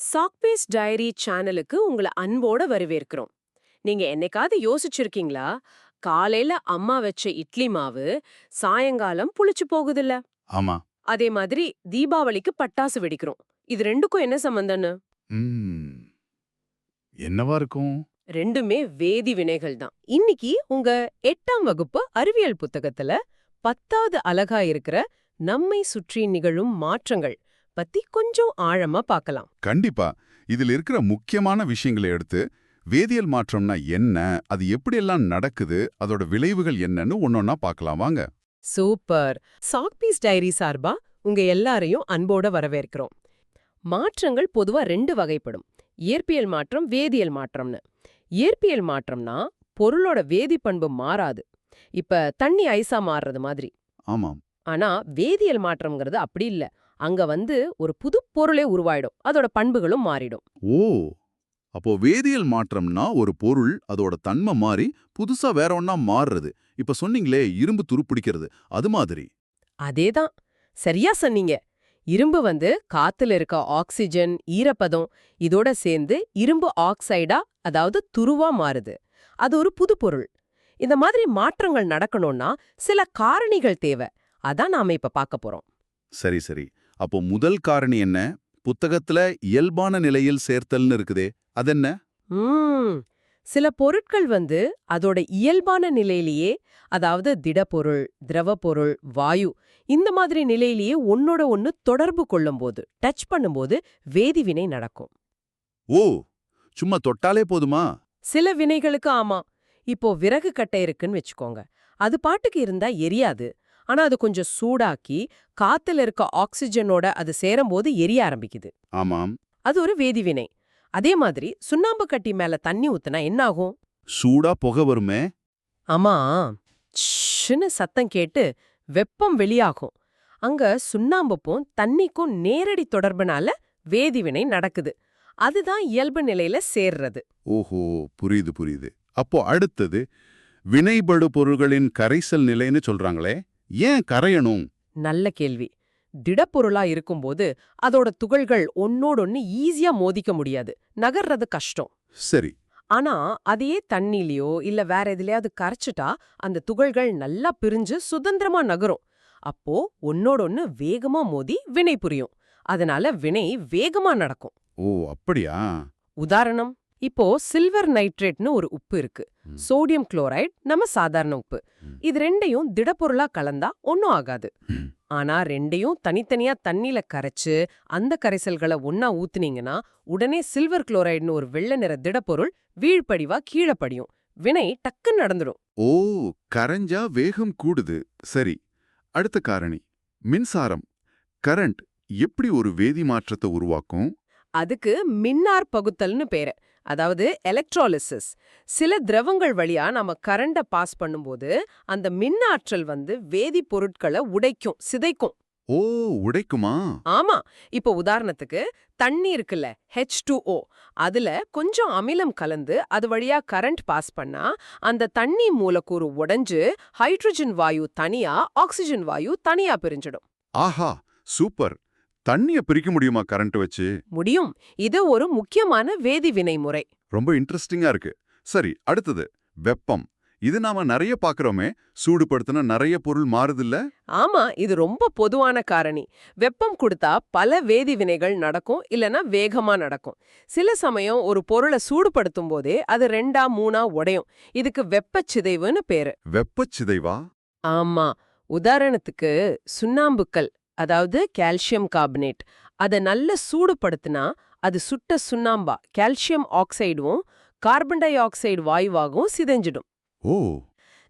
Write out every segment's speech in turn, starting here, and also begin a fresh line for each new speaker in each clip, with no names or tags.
சாக்பேஸ் diary சேனலுக்கு உங்களை அன்போட வரவேற்கிறோம். நீங்க என்னைக்காவது யோசிச்சிருக்கீங்களா? காலையில அம்மா வச்ச இட்லி மாவு சாயங்காலம் புளிச்சு போகுதுல்ல.
ஆமா.
அதே மாதிரி தீபாவளிக்கு பட்டாசு வெடிக்கிறோம். இது ரெண்டுக்கும் என்ன சம்பந்தம்னு?
என்னவா இருக்கும்?
ரெண்டுமே வேதி வினைகள் தான். இன்னைக்கு உங்க எட்டாம் வகுப்பு அறிவியல் புத்தகத்துல பத்தாவது அழகா இருக்கிற நம்மை சுற்றி நிகழும் மாற்றங்கள் பத்தி கொஞ்சம் ஆழமா பார்க்கலாம்
கண்டிப்பா. இதில் இருக்கிற முக்கியமான விஷயங்களை எடுத்து வேதியியல் மாற்றம்னா என்ன அது எப்படியெல்லாம் நடக்குது அதோட விளைவுகள் என்னன்னு ஒன்னொன்னா பார்க்கலாம் வாங்க.
சூப்பர். சாக்பீஸ் டைரி சார்பா உங்க எல்லாரையும் அன்போட வரவேற்கிறோம். மாற்றங்கள் பொதுவா ரெண்டு வகைப்படும். இயற்பியல் மாற்றம் வேதியியல் மாற்றம்னு. இயற்பியல் மாற்றம்னா பொருளோட வேதிப்பண்பு மாறாது. இப்ப தண்ணி ஐஸா மாறுறது மாதிரி.
ஆமாம்.
ஆனா வேதியியல் மாற்றம்ங்கிறது அப்படி இல்ல. அங்க வந்து ஒரு புது பொருளே உருவாயிடும். அதோட பண்புகளும் மாறிடும்.
ஓ! அப்போ வேதியியல் மாற்றம்னா ஒரு பொருள் அதோட தன்மை மாறி புதுசா வேற ஒண்ணா மாறுறது. இப்ப சொன்னீங்களே இரும்பு துருப்பிடிக்கிறது அது மாதிரி.
அதேதான். சரியா சொன்னீங்க. இரும்பு வந்து காத்துல இருக்க ஆக்சிஜன் ஈரப்பதம் இதோட சேர்ந்து இரும்பு ஆக்சைடா அதாவது துருவா மாறுது. அது ஒரு புது பொருள். இந்த மாதிரி மாற்றங்கள் நடக்கணும்னா சில காரணிகள் தேவை. அதான் நாம இப்ப பார்க்க போறோம்.
சரி சரி. அப்போ முதல் காரணி என்ன? புத்தகத்துல இயல்பான நிலையில் சேர்த்தல்னு இருக்குதே அதென்ன?
சில பொருட்கள் வந்து அதோட இயல்பான நிலையிலேயே அதாவது திடப்பொருள் திரவப்பொருள் வாயு இந்த மாதிரி நிலையிலேயே ஒன்னோட ஒன்னு தொடர்பு கொள்ளும்போது டச் பண்ணும்போது வேதிவினை நடக்கும்.
ஓ! சும்மா தொட்டாலே போதுமா?
சில வினைகளுக்கு ஆமா. இப்போ விறகு கட்டை இருக்குன்னு வச்சுக்கோங்க. அது பாட்டுக்கு இருந்தா எரியாது. ஆனா அது கொஞ்சம் சூடாக்கி காத்துல இருக்க ஆக்சிஜனோட அது சேரும்போது எரிய ஆரம்பிக்குது.
ஆமாம்.
அது ஒரு வேதிவினை அதே மாதிரி சுண்ணாம்பு கட்டி மேல தண்ணி ஊத்துனா என்ன ஆகும்
சூடா புகை வருமே?
ஆமா. ஷ்ன்னு சத்தம் கேட்டு வெப்பம் வெளியாகும். அங்க சுண்ணாம்புப்பும் தண்ணிக்கும் நேரடி தொடர்புனால வேதிவினை நடக்குது. அதுதான் இயல்பு நிலையில சேர்றது.
ஓஹோ புரியுது புரியுது. அப்போ அடுத்தது வினைபடு பொருள்களின் கரைசல் நிலைன்னு சொல்றாங்களே? ஏன் கரையணும்?
நல்ல கேள்வி. திடப்பொருளா இருக்கும்போது அதோட துகள்கள் ஒன்னோடொன்னு ஈஸியா மோதிக்க முடியாது. நகர்றது கஷ்டம்.
சரி.
ஆனா அதையே தண்ணிலயோ இல்ல வேற எதுலயாவது கரைச்சிட்டா அந்த துகள்கள் நல்லா பிரிஞ்சு சுதந்திரமா நகரும். அப்போ ஒன்னோடொன்னு வேகமா மோதி வினை புரியும். அதனால வினை வேகமா நடக்கும்.
ஓ அப்படியா?
உதாரணம் இப்போ சில்வர் நைட்ரேட்னு ஒரு உப்பு இருக்கு. சோடியம் குளோரைட் நம்ம சாதாரண உப்பு. இது ரெண்டையும் திடப்பொருளா கலந்தா ஒன்னும் ஆகாது. ஆனா ரெண்டையும் தனித்தனியா தண்ணில கரைச்சு அந்த கரைசல்களை ஒன்னா ஊத்துனீங்கன்னா உடனே சில்வர் குளோரைடுன்னு ஒரு வெள்ளை நிற திடப்பொருள் வீழ்படிவா கீழே படியும். வினை டக்குன்னு நடந்துடும்
ஓ கரைஞ்சா வேகம் கூடுது. சரி அடுத்த காரணி. மின்சாரம். கரண்ட் எப்படி ஒரு வேதி மாற்றத்தை உருவாக்கும்?
அதுக்கு மின்னார் பகுத்தல்னு பேரு. அதாவது எலக்ட்ராலிசிஸ் சில திரவங்கள் வழியா நம்ம கரண்ட பாஸ் பண்ணும்போது அந்த மின்னாற்றல் வந்து வேதிப்பொருட்களை உடைக்கும் சிதைக்கும்.
ஓ உடைக்குமா?
ஆமா. இப்போ உதாரணத்துக்கு தண்ணி இருக்குல்ல ஹெச் ஓ அதுல கொஞ்சம் அமிலம் கலந்து அது வழியா கரண்ட் பாஸ் பண்ணா அந்த தண்ணி மூலக்கூறு உடைஞ்சு ஹைட்ரஜன் வாயு தனியா ஆக்சிஜன் வாயு தனியா பிரிஞ்சிடும்.
ஆஹா சூப்பர். தண்ணிய பிரிக்க முடியுமா கரண்ட் வச்சு?
முடியும். இது ஒரு முக்கியமான வேதிவினை முறை.
ரொம்ப இன்ட்ரெஸ்டிங்கா இருக்கு. சரி அடுத்தது. வெப்பம். இது நாம நிறைய பாக்குறோமே. சூடுபடுத்தினா நிறைய பொருள் மாறுதில்ல?
ஆமா இது ரொம்ப பொதுவான காரணி. வெப்பம் கொடுத்தா பல வேதிவினைகள் நடக்கும் இல்லனா வேகமா நடக்கும். சில சமயம் ஒரு பொருளை சூடுபடுத்தும் போதே அது ரெண்டா மூணா உடையும். இதுக்கு வெப்பச்சிதைவுன்னு பேரு.
வெப்பச்சிதைவா?
ஆமா. உதாரணத்துக்கு சுண்ணாம்புக்கல். அதாவது கால்சியம் கார்பனேட் அதை நல்ல சூடுபடுத்தினா அது சுட்ட சுண்ணாம்பா கால்சியம் ஆக்சைடும் கார்பன் டை ஆக்சைடு வாயுவாகவும் சிதைஞ்சிடும்.
ஓ.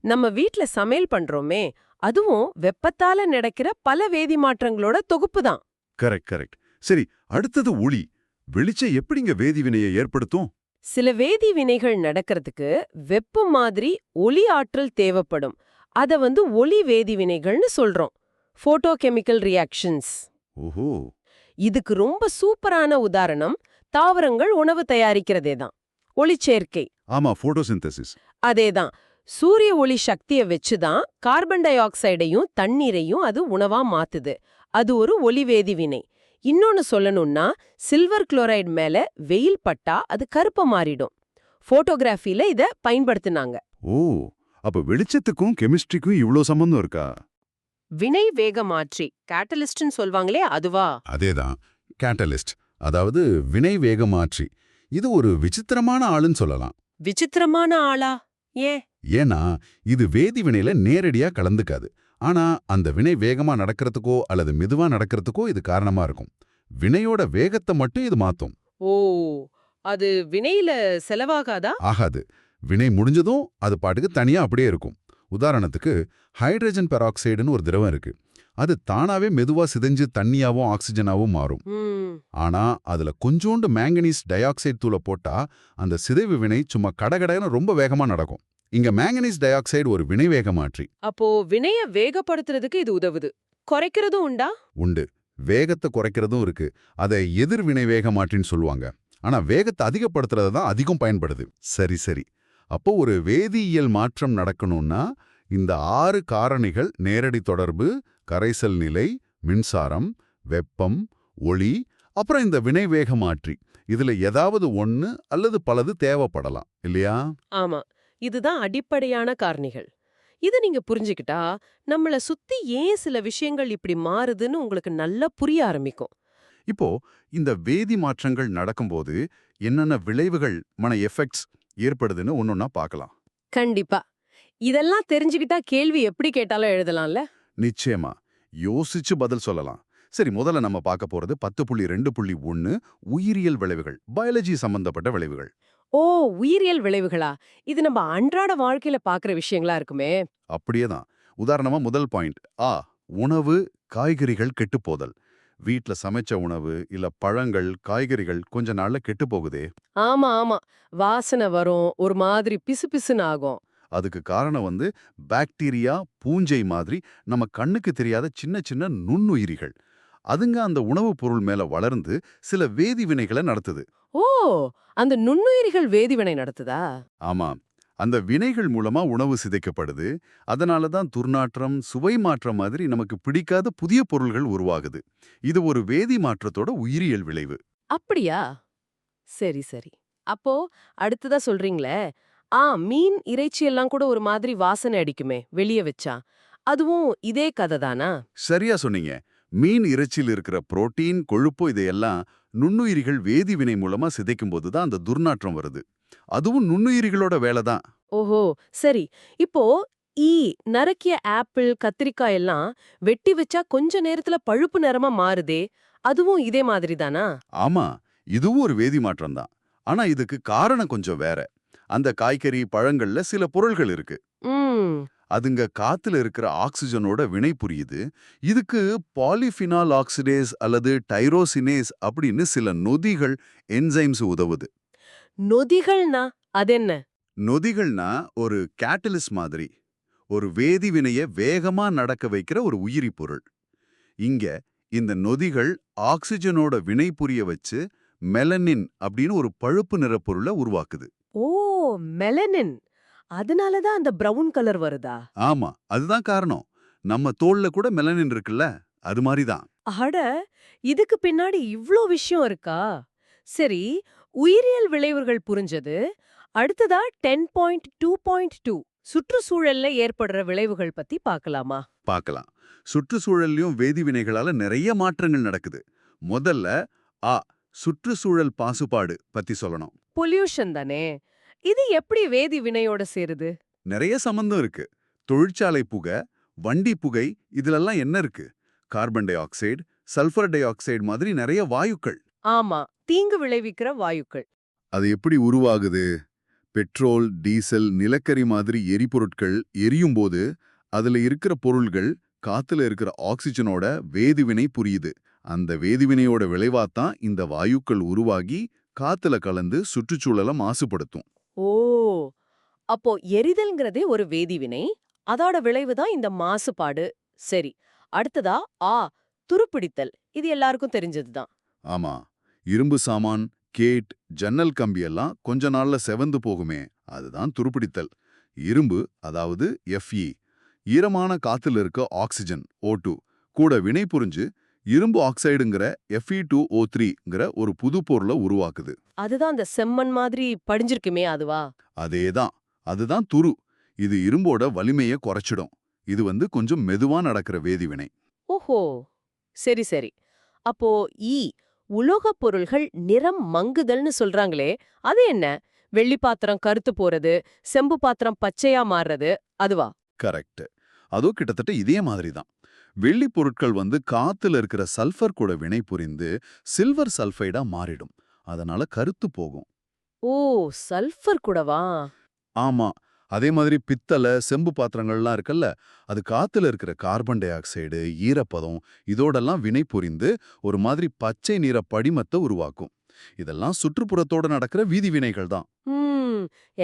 நம்ம வீட்ல சமையல் பண்றோமே அதுவும் வெப்பத்தால நடக்கிற பல வேதி மாற்றங்களோட தொகுப்பு தான்.
கரெக்ட் கரெக்ட் சரி அடுத்தது ஒளி வெளிச்சம் எப்படிங்க வேதிவினையை ஏற்படுத்தும்?
சில வேதி வினைகள் நடக்கிறதுக்கு வெப்பம் மாதிரி ஒளி ஆற்றல் தேவைப்படும். அத வந்து ஒளி வேதி வினைகள்னு சொல்றோம். போட்டோகெமிக்கல் ரியாக்ஷன்ஸ்
ஓஹோ.
இதுக்கு ரொம்ப சூப்பரான உதாரணம் தாவரங்கள் உணவு தயாரிக்கிறதே தான். ஒளிச்சேர்க்கை.
ஆமா போட்டோசிந்தசிஸ்
அதேதான். சூரிய ஒளி சக்திய வச்சுதான் கார்பன் டை ஆக்சைடையும் தண்ணீரையும் அது உணவா மாத்துது. அது ஒரு ஒளிவேதி வினை. இன்னொன்னு சொல்லணும்னா சில்வர் குளோரைடு மேல வெயில் பட்டா அது கருப்பா மாறிடும். போட்டோகிராஃபில இத பயன்படுத்தினாங்க.
ஓ அப்ப வெளிச்சத்துக்கும் கெமிஸ்ட்ரிக்கும் இவ்ளோ சம்பந்தம் இருக்கா?
வினை வேக மாற்றி கேட்டலிஸ்ட்னு சொல்வாங்களே அதுவா?
அதேதான் கேட்டலிஸ்ட் அதாவது வினை வேகமாற்றி. இது ஒரு விசித்திரமான ஆளுன்னு சொல்லலாம்.
விசித்திரமான ஆளா? ஏன்?
ஏன்னா இது வேதி வினையில நேரடியா கலந்துக்காது. ஆனா அந்த வினை வேகமா நடக்கிறதுக்கோ அல்லது மெதுவா நடக்கிறதுக்கோ இது காரணமா இருக்கும். வினையோட வேகத்தை மட்டும் இது மாத்தும்.
ஓ அது வினையில செலவாகாதா?
ஆகாது. வினை முடிஞ்சதும் அது பாட்டுக்கு தனியா அப்படியே இருக்கும். உதாரணத்துக்கு ஹைட்ரஜன் பெராக்சைடுன்னு ஒரு திரவம் இருக்கு. அது தானாவே மெதுவா சிதைஞ்சு தண்ணியாவும் ஆக்சிஜனாவும் மாறும். ஆனா அதுல கொஞ்சோண்டு மேங்கனீஸ் டை ஆக்சைடு தூளை போட்டா அந்த சிதைவு வினை சும்மா கடகடன்னு ரொம்ப வேகமா நடக்கும். இங்க மேங்கனீஸ் டை ஆக்சைடு ஒரு வினை வேகமாற்றி
அப்போ வினைய வேகப்படுத்துறதுக்கு இது உதவுது. குறைக்கிறதும் உண்டா?
உண்டு. வேகத்தை குறைக்கிறதும் இருக்கு. அதை எதிர்வினை வேகமாற்றின்னு சொல்லுவாங்க. ஆனா வேகத்தை அதிகப்படுத்துறது தான் அதிகம் பயன்படுது. சரி சரி. அப்போ ஒரு வேதியியல் மாற்றம் நடக்கணும்னா இந்த ஆறு காரணிகள் நேரடி தொடர்பு கரைசல் நிலை மின்சாரம் வெப்பம் ஒளி அப்புறம் இந்த வினை வேகமாற்றி இதுல ஏதாவது ஒன்னு அல்லது பலது தேவைப்படலாம் இல்லையா?
ஆமா. இதுதான் அடிப்படையான காரணிகள். இது நீங்க புரிஞ்சுக்கிட்டா நம்மள சுத்தி ஏன் சில விஷயங்கள் இப்படி மாறுதுன்னு உங்களுக்கு நல்லா புரிய ஆரம்பிக்கும்.
இப்போ இந்த வேதி மாற்றங்கள் நடக்கும்போது என்னென்ன விளைவுகள் மன எஃபெக்ட்ஸ் ஏற்படுதுன்னு ஒன்னொன்னா பார்க்கலாம்.
கண்டிப்பா. இதெல்லாம் தெரிஞ்சுக்கிட்டா கேள்வி எப்படி கேட்டாலும் எழுதலாம்ல?
நிச்சயமா. யோசிச்சு பதில் சொல்லலாம். சரி முதல்ல நம்ம பார்க்க போறது பத்து புள்ளி ரெண்டு புள்ளி ஒன்னு உயிரியல் விளைவுகள் பயாலஜி சம்பந்தப்பட்ட விளைவுகள்.
ஓ உயிரியல் விளைவுகளா? இது நம்ம அன்றாட வாழ்க்கையில பாக்குற விஷயங்களா இருக்குமே?
அப்படியே தான். உதாரணமா முதல் பாயிண்ட் ஆ உணவு காய்கறிகள் கெட்டுப்போதல் வீட்ல சமைச்ச உணவு இல்ல பழங்கள் காய்கறிகள் கொஞ்ச நாள்ல கெட்டு போகுதே
ஆமா ஆமா. வாசனை வரும். ஒரு மாதிரி பிசுபிசுன்னு ஆகும்.
அதுக்கு காரணம் வந்து பாக்டீரியா பூஞ்சை மாதிரி நம்ம கண்ணுக்கு தெரியாத சின்ன சின்ன நுண்ணுயிரிகள். அதுங்க அந்த உணவுப் பொருள் மேல வளர்ந்து சில வேதி வினைகளை நடத்துது.
ஓ! அந்த நுண்ணுயிரிகள் வேதிவினை நடத்துதா?
ஆமா. அந்த வினைகள் மூலமா உணவு சிதைக்கப்படுது. அதனால தான் துர்நாற்றம் சுவை மாற்றம் மாதிரி நமக்கு பிடிக்காத புதிய பொருள்கள் உருவாகுது. இது ஒரு வேதி மாற்றத்தோட உயிரியல் விளைவு.
அப்படியா? சரி சரி. அப்போ அடுத்ததா சொல்றீங்களே ஆ மீன் இறைச்சி எல்லாம் கூட ஒரு மாதிரி வாசனை அடிக்குமே வெளிய வச்சா. அதுவும் இதே கதை தானா?
சரியா சொன்னீங்க. மீன் இறைச்சியில் இருக்கிற புரோட்டீன் கொழுப்பு இதையெல்லாம் நுண்ணுயிரிகள் வேதி வினை மூலமா சிதைக்கும் போது தான் அந்த துர்நாற்றம் வருது. அதுவும் நுண்ணுயிரிகளோட வேலை தான்.
ஓஹோ! சரி. இப்போ ஈ நரக்கிய ஆப்பிள் கத்திரிக்காய் எல்லாம் வெட்டி வச்சா கொஞ்ச நேரத்துல பழுப்பு நிறமா மாறுதே. அதுவும் இதே மாதிரி தானா?
ஆமா. இதுவும் ஒரு வேதி மாற்றம் தான். ஆனா இதுக்கு காரணம் கொஞ்சம் வேற. அந்த காய்கறி பழங்கள்ல சில பொருள்கள் இருக்கு. அதுங்க காத்துல இருக்கிற ஆக்சிஜனோட வினை புரியுது. இதுக்கு பாலிஃபினால் ஆக்சிடேஸ் அல்லது டைரோசினேஸ் அப்படின்னு சில நொதிகள் என்சைம்ஸ் உதவுது.
நொதிகள்னா அதென்ன?
நொதிகள்னா ஒரு கேட்டலிஸ் மாதிரி ஒரு வேதி வினைய வேகமா நடக்க வைக்கிற ஒரு உயிரி பொருள். இங்க இந்த நொதிகள் ஆக்சிஜனோட வினை புரிய வச்சு மெலனின் அப்படின்னு ஒரு பழுப்பு நிற பொருளை உருவாக்குது.
ஓ மெலனின். அதனாலதான் அந்த பிரவுன் கலர் வருதா?
ஆமா அதுதான் காரணம். நம்ம தோல்ல கூட மெலனின் இருக்குல்ல அது மாதிரி தான்.
அட இதுக்கு பின்னாடி இவ்ளோ விஷயம் இருக்கா? சரி உயிரியல் விளைவுகள் புரிஞ்சது. அடுத்ததா ten point two point two சுற்றுச்சூழல்ல ஏற்படுற விளைவுகள் பத்தி பார்க்கலாமா
பார்க்கலாம் சுற்றுச்சூழல்லையும் வேதி வினைகளால நிறைய மாற்றங்கள் நடக்குது. முதல்ல ஆ சுற்றுச்சூழல் பாசுபாடு பத்தி சொல்லணும்.
பொல்யூஷன் தானே? இது எப்படி வேதி வினையோட சேருது?
நிறைய சம்பந்தம் இருக்கு. தொழிற்சாலை புகை வண்டி புகை இதுலெல்லாம் என்ன இருக்கு? Carbon dioxide sulphur dioxide மாதிரி நிறைய வாயுக்கள்.
ஆமா தீங்கு விளைவிக்கிற வாயுக்கள்.
அது எப்படி உருவாகுது? பெட்ரோல் டீசல் நிலக்கரி மாதிரி எரிபொருட்கள் எரியும் போது அதுல இருக்கிற பொருள்கள் காத்துல இருக்கிற ஆக்சிஜனோட வேதிவினை புரியுது. அந்த வேதிவினையோட விளைவாத்தான் இந்த வாயுக்கள் உருவாகி காத்துல கலந்து சுற்றுச்சூழலை மாசுபடுத்தும்.
ஓ! அப்போ எரிதல்ங்கிறதே ஒரு வேதிவினை அதோட விளைவு தான் இந்த மாசுபாடு. சரி அடுத்ததா ஆ துருப்பிடித்தல். இது எல்லாருக்கும் தெரிஞ்சதுதான்
ஆமா. இரும்பு சாமான் கேட் ஜன்னல் கம்பி எல்லாம் கொஞ்ச நாள்ல செவந்து போகுமே. அதுதான் துருப்பிடித்தல். இரும்பு அதாவது எஃப்இ ஈரமான காத்துல இருக்க ஆக்சிஜன் ஓ கூட வினை புரிஞ்சு இரும்பு ஆக்சைடுங்கிற Fe2O3 டூ ஓ த்ரீங்கிற ஒரு புது பொருளை உருவாக்குது.
அதுதான் அந்த செம்மண் மாதிரி படிஞ்சிருக்குமே அதுவா?
அதேதான். அதுதான் துரு. இது இரும்போட வலிமையை குறைச்சிடும். இது வந்து கொஞ்சம் மெதுவா நடக்கிற வேதிவினை
ஓஹோ! சரி சரி. அப்போ ஈ உலோகப் பொருள்கள் நிறம் மங்குதல்னு சொல்றாங்களே அது என்ன? வெள்ளி பாத்திரம் கருத்து போறது செம்பு பாத்திரம் பச்சையா மாறுறது அதுவா?
கரெக்ட் அதுவும் கிட்டத்தட்ட இதே மாதிரி தான் வெள்ளி பொருட்கள் வந்து காத்துல இருக்கிற சல்ஃபர் கூட வினை புரிந்து சில்வர் சல்ஃபைடா மாறிடும். அதனால கருத்து போகும்.
ஓ சல்ஃபர் கூடவா?
ஆமா. அதே மாதிரி பித்தளை செம்பு பாத்திரங்கள்லாம் இருக்குல்ல அது காத்துல இருக்கிற கார்பன் டை ஆக்சைடு ஈரப்பதம் இதோடெல்லாம் வினை புரிந்து ஒரு மாதிரி பச்சை நிற படிமத்தை உருவாக்கும். இதெல்லாம் சுற்றுப்புறத்தோட நடக்கிற வீதி வினைகள் தான்.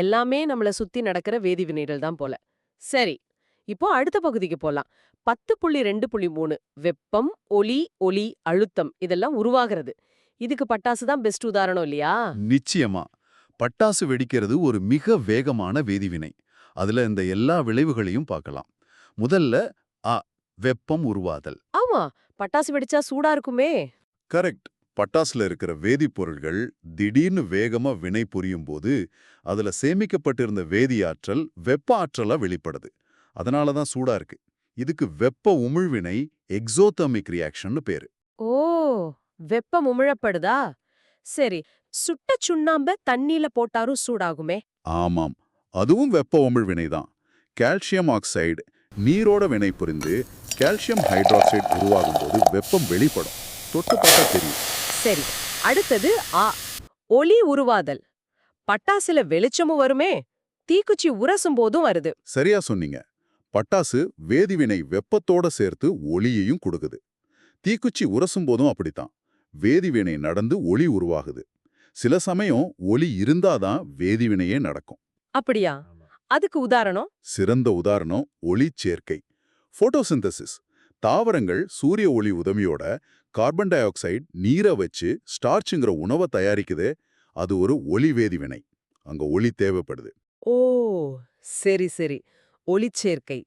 எல்லாமே நம்மள சுத்தி நடக்கிற வேதி வினைகள் தான் போல. சரி இப்போ அடுத்த பகுதிக்கு போலாம். பத்து புள்ளி ரெண்டு புள்ளி மூணு வெப்பம் ஒலி ஒளி அழுத்தம் இதெல்லாம் உருவாகிறது. இதுக்கு பட்டாசு தான் பெஸ்ட் உதாரணம் இல்லையா?
நிச்சயமா. பட்டாசு வெடிக்கிறது ஒரு மிக வேகமான வேதிவினை. அதுல இந்த எல்லா விளைவுகளையும் பார்க்கலாம். முதல்ல அ வெப்பம் உருவாதல்.
ஆமா பட்டாசு வெடிச்சா சூடா இருக்குமே.
கரெக்ட். பட்டாசுல இருக்கிற வேதிப்பொருள்கள் திடீர்னு வேகமா வினை புரியும் போது அதுல சேமிக்கப்பட்டிருந்த வேதியாற்றல் வெப்ப ஆற்றலா வெளிப்படுது. அதனால தான் சூடா இருக்கு. இதுக்கு வெப்ப உமிழ்வினை எக்ஸோதர்மிக் ரியாக்ஷன்னு பேரு.
ஓ வெப்பம் உமிழப்படுதா? சரி சுட்ட சுண்ணாம்ப தண்ணியில போட்டாரும் சூடாகுமே?
ஆமாம். அதுவும் வெப்ப உமிழ்வினை தான். கால்சியம் ஆக்சைடு நீரோட வினை புரிந்து கால்சியம் ஹைட்ராக்சைடு உருவாகும் போது வெப்பம் வெளிப்படும். தொட்டு பார்த்தா தெரியும்.
சரி அடுத்தது ஆ ஒளி உருவாதல். பட்டாசுல வெளிச்சமும் வருமே தீக்குச்சி உரசும் போதும் வருது.
சரியா சொன்னீங்க. பட்டாசு வேதிவினை வெப்பத்தோட சேர்த்து ஒளியையும் கொடுக்குது. தீக்குச்சி உரசும் போதும் அப்படித்தான். வேதிவினை நடந்து ஒளி உருவாகுது. சில சமயம் ஒளி இருந்தாதான் வேதிவினையே நடக்கும்.
அப்படியா? அதுக்கு உதாரணம்?
சிறந்த உதாரணம் ஒளி சேர்க்கை. போட்டோசிந்தசிஸ் தாவரங்கள் சூரிய ஒளி உதவியோட கார்பன் டை ஆக்சைடு நீரை வச்சு ஸ்டார்ச்சுங்கிற உணவை தயாரிக்குதே அது ஒரு ஒளி வேதிவினை. அங்க ஒளி தேவைப்படுது.
ஓ சரி சரி. ஒளிச்சேர்க்கை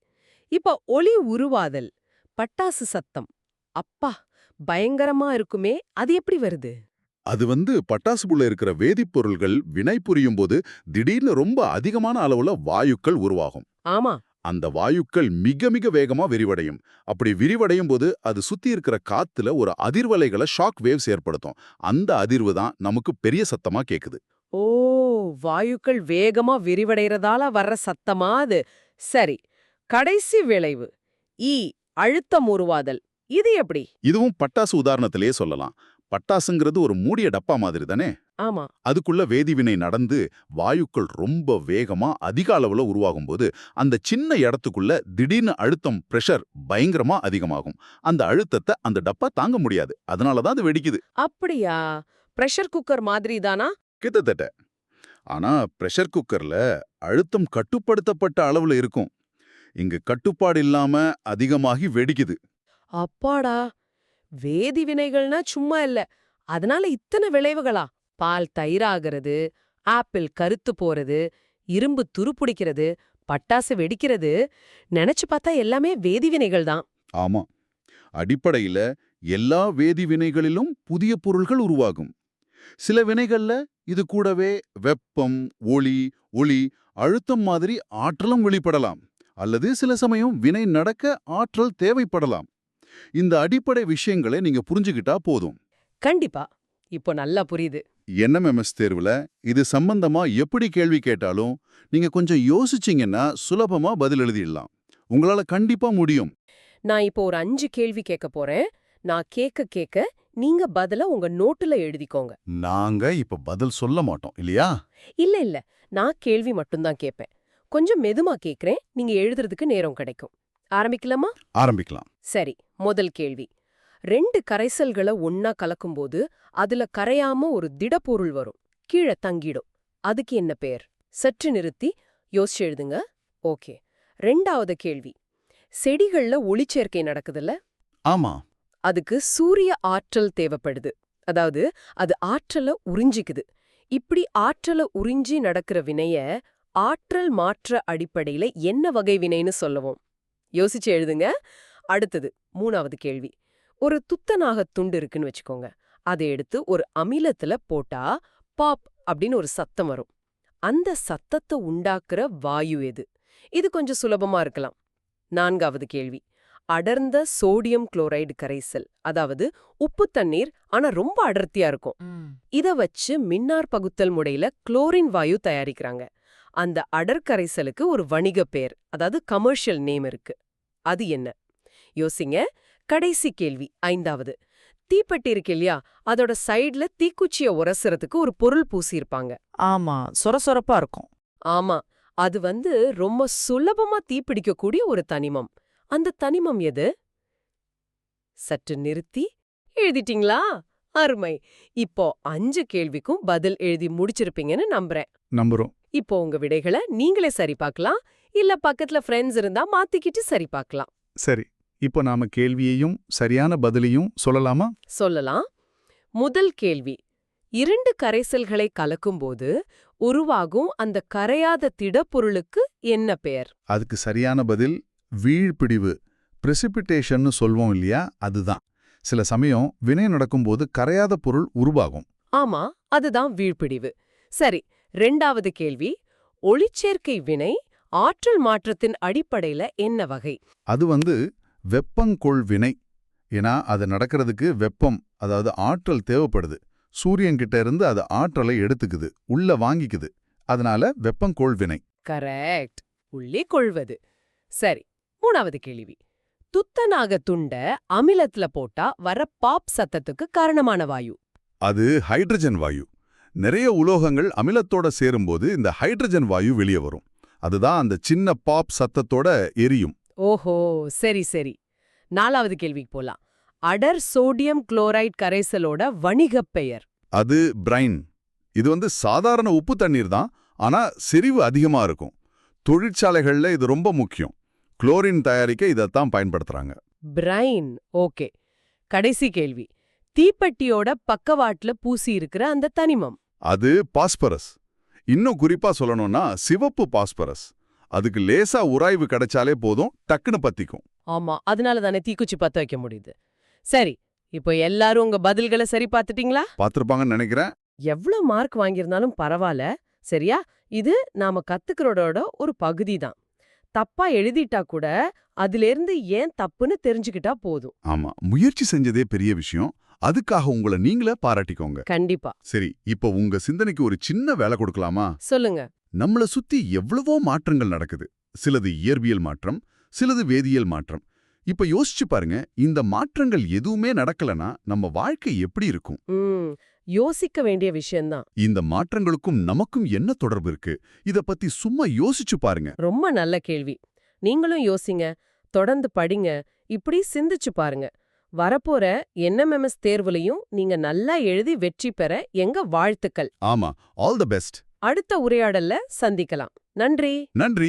இப்ப ஒளி உருவாதல் பட்டாசு சத்தம். அப்பா! பயங்கரமா இருக்குமே அது எப்படி வருது?
அது வந்து பட்டாசுக்குள்ள இருக்கிற வேதிப்பொருள்கள் வினை புரியும் போது திடீர்னு ரொம்ப அதிகமான அளவுல வாயுக்கள் உருவாகும்.
ஆமா.
அந்த வாயுக்கள் மிக மிக வேகமா விரிவடையும். அப்படி விரிவடையும் போது அது சுத்தி இருக்கிற காத்துல ஒரு அதிர்வலைகளை ஷாக் வேவ்ஸ் ஏற்படுத்தும். அந்த அதிர்வு தான் நமக்கு பெரிய சத்தமா கேக்குது.
ஓ வாயுக்கள் வேகமா விரிவடைறதால வர்ற சத்தமா அது. சரி கடைசி விளைவு. ஈ அழுத்தம் உருவாதல். இது எப்படி?
இதுவும் பட்டாசு உதாரணத்திலேயே சொல்லலாம். பட்டாசுங்கிறது ஒரு மூடிய டப்பா மாதிரி தானே?
ஆமா.
அதுக்குள்ள வேதிவினை நடந்து வாயுக்கள் ரொம்ப வேகமா அதிக அளவுல உருவாகும் போது அந்த சின்ன இடத்துக்குள்ள திடீர்னு அழுத்தம் பிரஷர் பயங்கரமா அதிகமாகும். அந்த அழுத்தத்தை அந்த டப்பா தாங்க முடியாது. அதனால தான் அது வெடிக்குது.
அப்படியா? பிரஷர் குக்கர் மாதிரி தானா?
கிட்டத்தட்ட. ஆனா பிரஷர் குக்கர்ல அழுத்தம் கட்டுப்படுத்தப்பட்ட அளவுல இருக்கும். இங்க கட்டுப்பாடு இல்லாம அதிகமாகி வெடிக்குது.
அப்பாடா! வேதி வினைகள்னா சும்மா இல்ல. அதனால இத்தனை விளைவுகளா? பால் தயிராகிறது ஆப்பிள் கருத்து போறது இரும்பு துருப்பிடிக்கிறது பட்டாசு வெடிக்கிறது நினைச்சு பார்த்தா எல்லாமே வேதிவினைகள் தான்.
ஆமா. அடிப்படையில எல்லா வேதி வினைகளிலும் புதிய பொருள்கள் உருவாகும். சில வினைகள்ல இது கூடவே வெப்பம் ஒளி ஒளி அழுத்தம் மாதிரி ஆற்றலும் வெளிப்படலாம். அல்லது சில சமயம் வினை நடக்க ஆற்றல் தேவைப்படலாம். இந்த அடிப்படை விஷயங்களை நீங்க புரிஞ்சுக்கிட்டா போதும்.
கண்டிப்பா. இப்போ நல்லா புரியுது.
என்எம்எம்எஸ் தேர்வுல? இது சம்பந்தமா எப்படி கேள்வி கேட்டாலும் நீங்க கொஞ்சம் யோசிச்சீங்கன்னா சுலபமா பதில் எழுதிடலாம். உங்களால கண்டிப்பா முடியும்.
நான் இப்போ ஒரு அஞ்சு கேள்வி கேட்க போறேன். நான் கேட்க கேட்க நீங்க பதில உங்க நோட்டுல எழுதிக்கோங்க.
நாங்க இப்ப பதில் சொல்ல மாட்டோம் இல்லையா?
இல்ல இல்ல. நான் கேள்வி மட்டும்தான் கேட்பேன். கொஞ்சம் மெதுமா கேக்குறேன் நீங்க எழுதுறதுக்கு நேரம் கிடைக்கும். ஆரம்பிக்கலாமா?
ஆரம்பிக்கலாம்.
சரி முதல் கேள்வி. ரெண்டு கரைசல்களை ஒன்னா கலக்கும்போது அதுல கரையாம ஒரு திடப்பொருள் வரும் கீழே தங்கிடும். அதுக்கு என்ன பேர் சற்று நிறுத்தி யோசிச்சு எழுதுங்க. ஓகே. ரெண்டாவது கேள்வி. செடிகள்ல ஒளிச்சேர்க்கை நடக்குதுல்ல?
ஆமா.
அதுக்கு சூரிய ஆற்றல் தேவைப்படுது. அதாவது அது ஆற்றலை உறிஞ்சிக்குது. இப்படி ஆற்றலை உறிஞ்சி நடக்கிற வினைய ஆற்றல் மாற்ற அடிப்படையில என்ன வகை வினைன்னு சொல்லுவோம்? யோசிச்சு எழுதுங்க. அடுத்தது மூணாவது கேள்வி. ஒரு துத்தநாக துண்டு இருக்குன்னு வச்சுக்கோங்க. அதை எடுத்து ஒரு அமிலத்துல போட்டா பாப் அப்படின்னு ஒரு சத்தம் வரும். அந்த சத்தத்தை உண்டாக்குற வாயு எது? இது கொஞ்சம் சுலபமா இருக்கலாம். நான்காவது கேள்வி. அடர்ந்த சோடியம் குளோரைடு கரைசல் அதாவது உப்பு தண்ணீர் ஆனா ரொம்ப அடர்த்தியா இருக்கும். இத வச்சு மின்னார் பகுத்தல் முறையில குளோரின் வாயு தயாரிக்கிறாங்க. அந்த அடர்கரைசலுக்கு ஒரு வணிக பேர் அதாவது கமர்ஷியல் நேம் இருக்கு. அது என்ன? யோசிங்க. கடைசி கேள்வி ஐந்தாவது. தீப்பெட்டி இருக்கு இல்லையா? அதோட சைடுல தீக்குச்சிய உரசுறதுக்கு ஒரு பொருள் பூசியிருப்பாங்க.
ஆமா சொரசொரப்பா இருக்கும்.
ஆமா அது வந்து ரொம்ப சுலபமா தீப்பிடிக்கக்கூடிய ஒரு தனிமம். அந்த தனிமம் எது? சற்று நிறுத்தி எழுதிட்டீங்களா? அருமை. இப்போ அஞ்சு கேள்விக்கும் பதில் எழுதி முடிச்சிருப்பீங்கன்னு நம்புறேன்.
நம்புறோம்.
இப்போ உங்க விடைகளை நீங்களே சரி பார்க்கலாம். இல்ல பக்கத்துல ஃப்ரெண்ட்ஸ் இருந்தா மாத்திக்கிட்டு சரி பார்க்கலாம்.
சரி இப்போ நாம கேள்வியையும் சரியான பதிலையும் சொல்லலாமா?
சொல்லலாம். முதல் கேள்வி இரண்டு கரைசல்களை கலக்கும்போது உருவாகும் அந்த கரையாத திடப்பொருளுக்கு என்ன பெயர்?
அதுக்கு சரியான பதில் வீழ்பிடிவு பிரசிபிட்டேஷன்னு சொல்வோம் இல்லையா? அதுதான். சில சமயம் வினை நடக்கும்போது கரையாத பொருள் உருவாகும்.
ஆமா அதுதான் வீழ்பிடிவு. சரி ரெண்டாவது கேள்வி ஒளிச்சேர்க்கை வினை ஆற்றல் மாற்றத்தின் அடிப்படையில என்ன வகை?
அது வந்து வெப்பங்கொள் வினை. ஏன்னா அது நடக்கிறதுக்கு வெப்பம் அதாவது ஆற்றல் தேவைப்படுது. சூரியன் கிட்ட இருந்து அது ஆற்றலை எடுத்துக்குது உள்ள வாங்கிக்குது. அதனால வெப்பங்கோள் வினை.
கரெக்ட். உள்ளே கொள்வது. சரி மூணாவது கேள்வி. துத்தநாக துண்ட அமிலத்துல போட்டா வர பாப் சத்தத்துக்கு காரணமான வாயு.
அது ஹைட்ரஜன் வாயு. நிறைய உலோகங்கள் அமிலத்தோட சேரும்போது இந்த ஹைட்ரஜன் வாயு வெளியே வரும். அதுதான் அந்த சின்ன பாப் சத்தத்தோட எரியும்.
ஓஹோ சரி சரி. நாலாவது கேள்விக்கு போலாம். அடர் சோடியம் குளோரைட் கரைசலோட வணிகப் பெயர்.
அது பிரைன். இது வந்து சாதாரண உப்பு தண்ணீர் தான் ஆனா செறிவு அதிகமா இருக்கும். தொழிற்சாலைகள்ல இது ரொம்ப முக்கியம். குளோரின் தயாரிக்க இதைத்தான் பயன்படுத்துறாங்க.
Brine okay. கடைசி கேள்வி. தீப்பெட்டியோட பக்கவாட்டுல பூசி இருக்கிற அந்த தனிமம்.
அது பாஸ்பரஸ். இன்னும் குறிப்பா சொல்லணும்னா சிவப்பு பாஸ்பரஸ். அதுக்கு லேசா உராய்வு கிடைச்சாலே போதும் டக்குன்னு பத்திக்கும்.
ஆமா அதனால தானே தீக்குச்சி பத்த வைக்க முடியுது. சரி இப்போ எல்லாரும் உங்க பதில்களை சரி பார்த்துட்டீங்களா?
பார்த்திருப்பாங்கன்னு நினைக்கிறேன்.
எவ்வளவு மார்க் வாங்கியிருந்தாலும் பரவாயில்ல. சரியா? இது நாம கத்துக்கிறதோட ஒரு பகுதி தான் தப்பா எழுதிட்டா கூட அதிலிருந்து ஏன் தப்புன்னு தெரிஞ்சுக்கிட்டா போதும்.
ஆமா முயற்சி செஞ்சதே பெரிய விஷயம். அதுக்காக உங்களை நீங்களே பாராட்டிக்கோங்க.
கண்டிப்பா.
சரி இப்போ உங்க சிந்தனைக்கு ஒரு சின்ன வேலை கொடுக்கலாமா?
சொல்லுங்க.
நம்மள சுத்தி எவ்வளவோ மாற்றங்கள் நடக்குது. சிலது இயற்பியல் மாற்றம் சிலது வேதியியல் மாற்றம். இப்ப யோசிச்சு பாருங்க இந்த மாற்றங்கள் எதுவுமே நடக்கலனா நம்ம வாழ்க்கை எப்படி இருக்கும்?
யோசிக்க வேண்டிய விஷயம்தான்
இந்த மாற்றங்களுக்கும் நமக்கும் என்ன தொடர்பு இருக்கு? இத பத்தி சும்மா யோசிச்சு பாருங்க.
ரொம்ப நல்ல கேள்வி. நீங்களும் யோசிங்க தொடர்ந்து படிங்க இப்படி சிந்திச்சு பாருங்க. வரப்போற என்எம்எம்எஸ் தேர்வுலையும் நீங்க நல்லா எழுதி வெற்றி பெற எங்க வாழ்த்துக்கள்.
ஆமா ஆல் த பெஸ்ட்
அடுத்த உரையாடல்ல சந்திக்கலாம். நன்றி.
நன்றி.